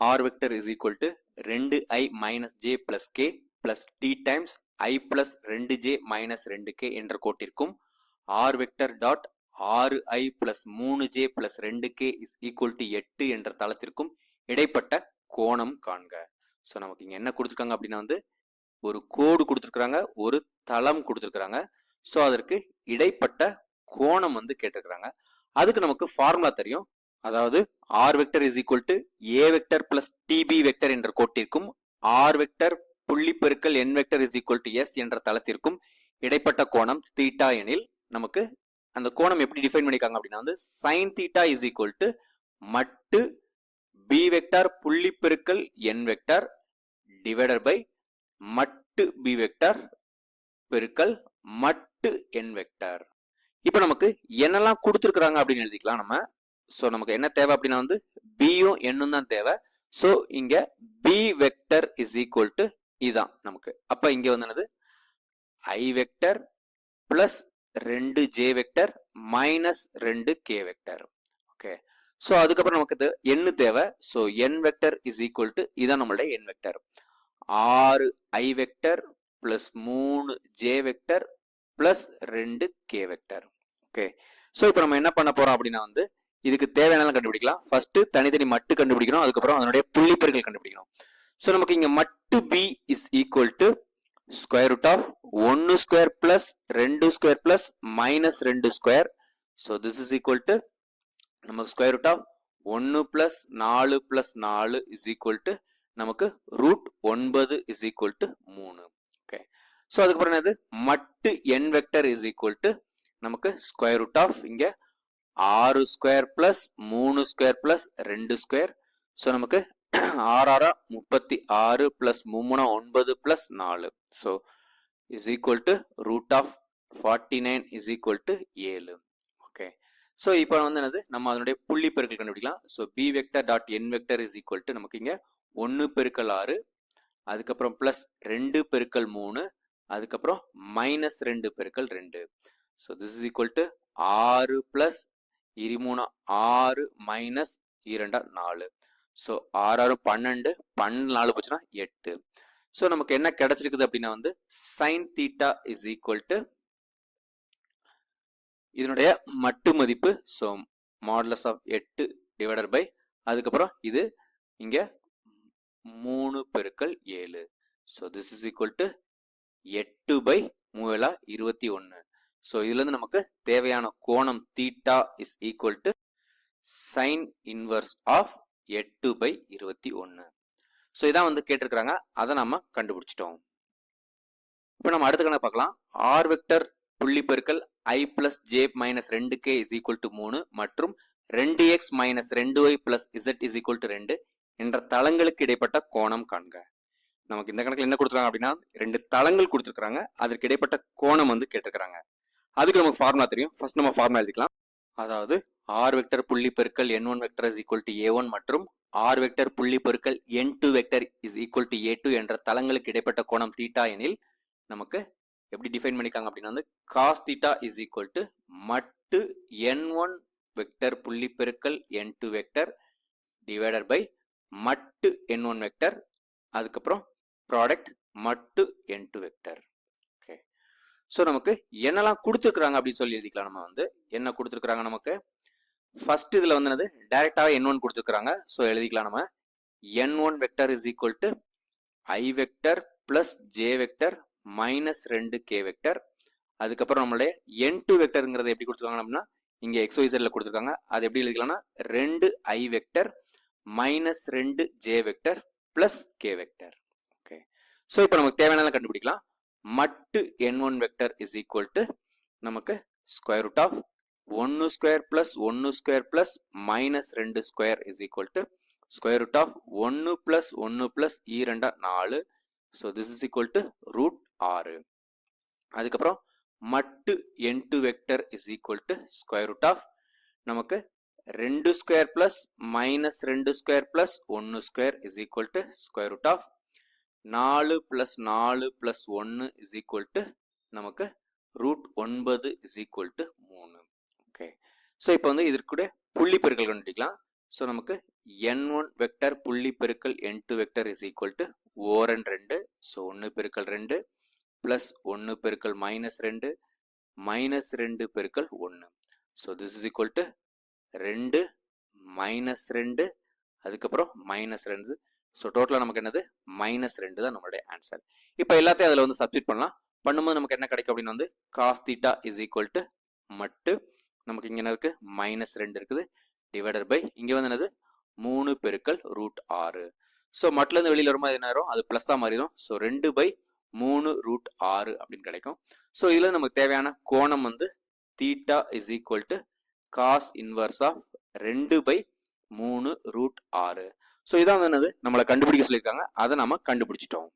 R vector is equal to ரெண்டு I minus J plus K plus T times I plus ரெண்டு J minus ரெண்டு K என்ற கோட்டிற்கும் R vector dot ஆறு I plus மூணு J plus ரெண்டு K is equal to எட்டு என்ற தளத்திற்கும் இடைப்பட்ட கோணம் காண்க. ஸோ நமக்கு இங்கே என்ன கொடுத்துருக்காங்க அப்படின்னா வந்து ஒரு கோடு கொடுத்துருக்குறாங்க ஒரு தளம் கொடுத்துருக்குறாங்க. ஸோ அதற்கு இடைப்பட்ட கோணம் வந்து கேட்டிருக்கிறாங்க. அதுக்கு நமக்கு ஃபார்முலா தெரியும். அதாவது R vector is equal to A vector plus T B vector என்ற கோட்டிற்கும் ஆர் வெக்டர் புள்ளி பெருக்கல் N vector is equal to S என்ற தளத்திற்கும் இடைப்பட்ட கோணம் தீட்டா எனில் நமக்கு அந்த கோணம் எப்படி டிஃபைன் பண்ணிருக்காங்க அப்படின்னா வந்து sine theta is equal to மட்டு பி வெக்டார் புள்ளி பெருக்கல் என் வெக்டார் டிவைடர் பை மட்டு பி வெக்டார் பெருக்கல் மட்டு என் வெக்டார் இப்போ நமக்கு என்னெல்லாம் கொடுத்துருக்குறாங்க அப்படின்னு எழுதிக்கலாம் நம்ம. ஸோ நமக்கு என்ன தேவை அப்படின்னா வந்து பியும் என்னும் தான் தேவை. ஸோ இங்க B vector is equal to இதான் நமக்கு. அப்ப இங்க வந்து என்னது? ஐ வெக்டர் பிளஸ் ரெண்டு ஜே வெக்டர் மைனஸ் ரெண்டு கே வெக்டர் ஓகே ஸோ அதுக்கப்புறம் நமக்கு எண்ணு தேவை. So N vector is equal to இதான் நம்மளுடைய என் வெக்டர் ஆறு ஐ வெக்டர் பிளஸ் மூணு ஜே வெக்டர் பிளஸ் ரெண்டு கே வெக்டர் ஓகே ஸோ இப்போ நம்ம என்ன பண்ண போறோம் அப்படின்னா வந்து இதுக்கு தேவையான கண்டுபிடிக்கலாம். ஃபர்ஸ்ட் தனித்தனி மட்டு கண்டுபிடிக்கணும். அதுக்கப்புறம் அதனுடைய புள்ளிப்பெருக்கள் கண்டுபிடிக்கணும். ஸோ நமக்கு இங்க மட்டு B is equal to square root of ஒன்னு ஸ்கொயர் பிளஸ் ரெண்டு ஸ்கொயர் பிளஸ் மைனஸ் ரெண்டு square so this is equal to நமக்கு ஸ்கொயர் ரூட் ஆஃப் ஒன்னு பிளஸ் நாலு பிளஸ் நாலு இஸ் ஈக்குவல் டு நமக்கு ரூட் ஒன்பது இஸ் ஈக்குவல் டு மூணு. ஓகே ஸோ அதுக்கப்புறம் என்னது? மட்டு N vector is equal to நமக்கு ஸ்கொயர் ரூட் ஆஃப் இங்கே ஆறு ஸ்கொயர் பிளஸ் மூணு ஸ்கொயர் பிளஸ் ரெண்டு ஸ்கொயர். ஸோ நமக்கு ஆறாரா முப்பத்தி ஆறு பிளஸ் மூணா ஒன்பது பிளஸ் நாலு. So is equal to root of forty nine is equal to ஏழு. ஓகே ஸோ இப்போ வந்து என்னது? நம்ம அதனுடைய புள்ளி பெருக்கல் கண்டுபிடிக்கலாம். So B vector dot N vector is equal to நமக்கு இங்கே ஒன்று பெருக்கல் ஆறு அதுக்கப்புறம் ப்ளஸ் ரெண்டு பெருக்கல் மூணு அதுக்கப்புறம் மைனஸ் ரெண்டு பெருக்கல் ரெண்டு. So this is equal to ஆறு ப்ளஸ் இருமூணு ஆறு மைனஸ் இரண்டா நாலு. ஸோ ஆறு ஆறு பன்னெண்டு பன்னெண்டு நாலு போச்சுன்னா எட்டு. ஸோ நமக்கு என்ன கிடைச்சிருக்குது அப்படின்னா வந்து sine theta is equal to இதனுடைய மட்டு மதிப்பு ஸோ மாடலஸ் ஆஃப் எட்டு டிவைடர் பை அதுக்கப்புறம் இது இங்கே மூணு பெருக்கல் ஏழு. So this is equal to எட்டு பை மூவேலா இருபத்தி ஒன்று ஸோ இதுலேருந்து நமக்கு தேவையான கோணம் theta is equal to sine inverse of எட்டு பை இருபத்தி ஒன்று ஸோ இதான் வந்து கேட்டிருக்கிறாங்க. அதை நம்ம கண்டுபிடிச்சிட்டோம். இப்போ நம்ம அடுத்த கணக்கு பார்க்கலாம். ஆர் வெக்டர் புள்ளி பெருக்கல் ஐ பிளஸ் ஜே மைனஸ் ரெண்டு கே இஸ் ஈக்குவல் டு மூணு மற்றும் ரெண்டு எக்ஸ் மைனஸ் ரெண்டு Y plus Z is equal to ரெண்டு என்ற தளங்களுக்கு இடைப்பட்ட கோணம் காண்க. நமக்கு இந்த கணக்கில் என்ன கொடுத்துருக்காங்க அப்படின்னா ரெண்டு தளங்கள் கொடுத்துருக்காங்க அதற்கு இடைப்பட்ட கோணம் வந்து கேட்டிருக்கிறாங்க. அதுக்கு நமக்கு ஃபார்முலா தெரியும். ஃபர்ஸ்ட் நம்ம ஃபார்முலா எழுதிக்கலாம். அதாவது ஆர் வெக்டர் புள்ளி பெருக்கல் N one vector is equal to A one மற்றும் ஆர் வெக்டர் புள்ளி பெருக்கல் N two vector is equal to A two என்ற தளங்களுக்கு இடைப்பட்ட கோணம் தீட்டா எனில் நமக்கு எப்படி டிஃபைன் பண்ணிக்காங்க அப்படின்னா வந்து cos theta is equal to மட்டு என் ஒன் வெக்டர் புள்ளி பெருக்கல் N two vector divided by மட்டு என் ஒன் வெக்டர் அதுக்கப்புறம் ப்ராடக்ட் மட்டு N two vector okay so நமக்கு என்னெல்லாம் கொடுத்துருக்குறாங்க அப்படின்னு சொல்லி எழுதிக்கலாம். நம்ம வந்து என்ன கொடுத்துருக்குறாங்க நமக்கு? ஃபர்ஸ்ட் இதில் வந்து என்னது? டைரெக்டாக என் ஒன் கொடுத்துருக்குறாங்க. ஸோ எழுதிக்கலாம் நம்ம. N one vector is equal to I vector plus J vector minus ரெண்டு கே வெக்டர் அதுக்கப்புறம் நம்மளுடைய என் டூ வெக்டருங்கிறத எப்படி கொடுத்துருக்காங்க அப்படின்னா இங்கே எக்ஸ்ஒய்சரில் கொடுத்துருக்காங்க. அது எப்படி எழுதிக்கலாம்னா ரெண்டு ஐ வெக்டர் மைனஸ் ரெண்டு J vector plus K vector okay so இப்போ நமக்கு தேவையானதான் கண்டுபிடிக்கலாம். மட்டு N one vector is equal to நமக்கு ஸ்கொயர் ரூட் ஆஃப் ஒன்று ஸ்கொயர் பிளஸ் ஒன்று ஸ்கொயர் பிளஸ் மைனஸ் ரெண்டு square is equal to square root of ஒன்று பிளஸ் ஒன்று பிளஸ் இரண்டா நாலு. So this is equal to root ஆறு. அதுக்கப்புறம் மட்டு N vector is equal to square root of நமக்கு ரெண்டு ஸ்கொயர் பிளஸ் மைனஸ் ரெண்டு ஸ்கொயர் பிளஸ் ஒன்று square is equal to square root of நாலு பிளஸ் நாலு பிளஸ் ஒன்று இஸ் ஈக்குவல் டு நமக்கு ரூட் ஒன்பது இஸ் ஈக்குவல் டு மூணு. ஓகே ஸோ இப்போ வந்து இதற்கு புள்ளி பெருக்கல் கண்டுபிடிக்கலாம். ஸோ நமக்கு என் ஒன் வெக்டர் புள்ளி பெருக்கல் N two vector is equal to ஓரன் ரெண்டு. ஸோ ஒன்று பெருக்கல் ரெண்டு ப்ளஸ் ஒன்று பெருக்கல் மைனஸ் ரெண்டு மைனஸ் ரெண்டு பெருக்கல் ஒன்று so this is equal to ரெண்டு மைனஸ் ரெண்டு அதுக்கப்புறம் மைனஸ் ரெண்டு. ஸோ டோட்டலாக நமக்கு என்னது? மைனஸ் ரெண்டு தான் நம்மளுடைய ஆன்சர் இப்போ எல்லாத்தையும் அதில் வந்து சப்ஸ்டிட் பண்ணலாம். பண்ணும்போது நமக்கு என்ன கிடைக்கும் அப்படின்னு வந்து cos theta is equal to மட்டு நமக்கு இங்கே என்ன இருக்குது மைனஸ் ரெண்டு இருக்குது. டிவைடர் பை இங்கே வந்து என்னது? மூணு பெருக்கல் ரூட் ஆறு. ஸோ மட்டிலேருந்து வெளியில் வரும்போது என்ன ஆயிரும்? அது ப்ளஸ்ஸாக மாறிடும். ஸோ ரெண்டு பை மூணு ரூட் ஆறு அப்படின்னு கிடைக்கும். ஸோ இதில் நமக்கு தேவையான கோணம் வந்து theta is equal to cos inverse of ரெண்டு பை மூணு ரூட் ஆறு. ஸோ இதான் என்னது? நம்மளை கண்டுபிடிக்க சொல்லியிருக்காங்க. அதை நம்ம கண்டுபிடிச்சிட்டோம்.